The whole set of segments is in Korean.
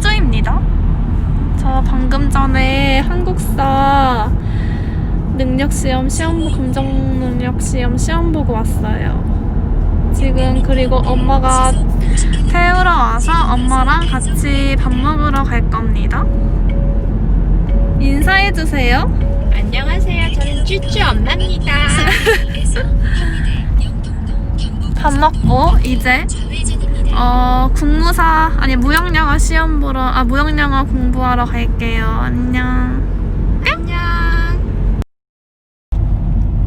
쭈입니다. 저 방금 전에 한국사 능력시험, 시험부 검정 능력 시험 시험 보고 왔어요. 지금 그리고 엄마가 태우러 와서 엄마랑 같이 밥 먹으러 갈 겁니다. 인사해주세요. 안녕하세요. 저는 쭈쭈 엄마입니다. 밥 먹고 이제 어 국무사 아니 무역영어 시험 보러 아 무역영어 공부하러 갈게요. 안녕. 안녕.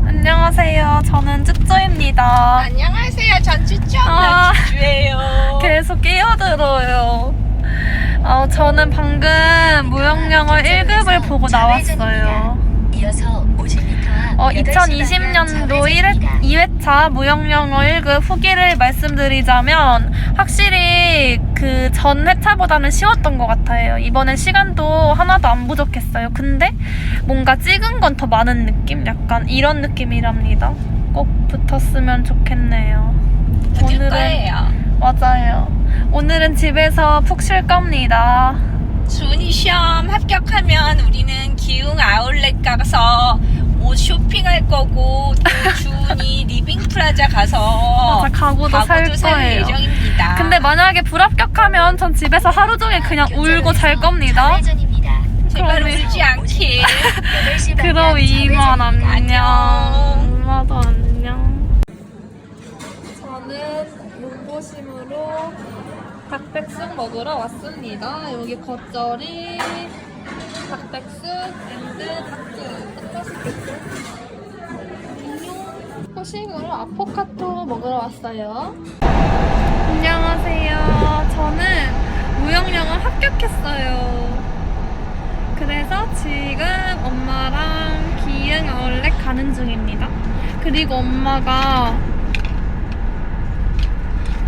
안녕하세요. 저는 쭈쭈입니다. 안녕하세요. 전 쭈쭈 아. 쭈쭈예요. 계속 끼어들어요. 어, 저는 방금 무역영어 1급을 보고 나왔어요. 이어서 50m 어, 2020년도 1회, 2회차 무역영어 1급 후기를 말씀드리자면 확실히 그 전 회차보다는 쉬웠던 것 같아요. 이번엔 시간도 하나도 안 부족했어요. 근데 뭔가 찍은 건 더 많은 느낌? 약간 이런 느낌이랍니다. 꼭 붙었으면 좋겠네요. 거예요. 맞아요. 오늘은 집에서 푹 쉴 겁니다. 준이 시험 합격하면 우리는 기흥 아울렛 가서 옷 쇼핑할 거고 또 준이 리빙 프라자 가서 맞아, 가구도 살 가구도 살 거예요. 예정입니다. 근데 만약에 불합격하면 전 집에서 하루 종일 그냥 울고 잘 겁니다. 제발 울지 않게. 8시 방향 그럼 이만 안녕. 엄마도 안녕. 저는 몸보심으로 닭백숙 먹으러 왔습니다. 여기 겉절이, 닭백숙, 앤드? 안녕. 후식으로 아포카토 먹으러 왔어요. 안녕하세요. 저는 무역영어 합격했어요. 그래서 지금 엄마랑 기흥 아울렛 가는 중입니다. 그리고 엄마가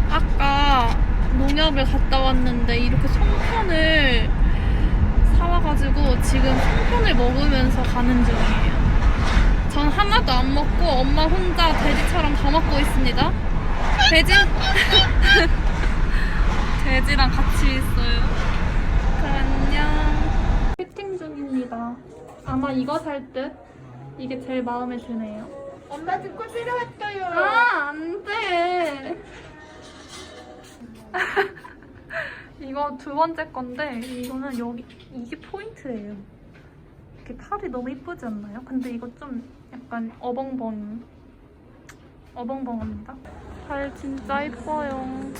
아까 농협을 갔다 왔는데 이렇게 송편을 사와가지고 지금 송편을 먹으면서 가는 중이에요. 전 하나도 안 먹고 엄마 혼자 돼지처럼 다 먹고 있습니다. 돼지? 돼지랑 같이 있어요. 그럼 안녕. 피팅 중입니다. 아마 이거 살 듯. 이게 제일 마음에 드네요. 엄마 듣고 필요했어요. 아, 안 돼. 이거 두 번째 건데, 이거는 여기, 이게 포인트예요. 이렇게 팔이 너무 이쁘지 않나요? 근데 이거 좀 약간 어벙벙, 어벙벙합니다. 팔 진짜 이뻐요.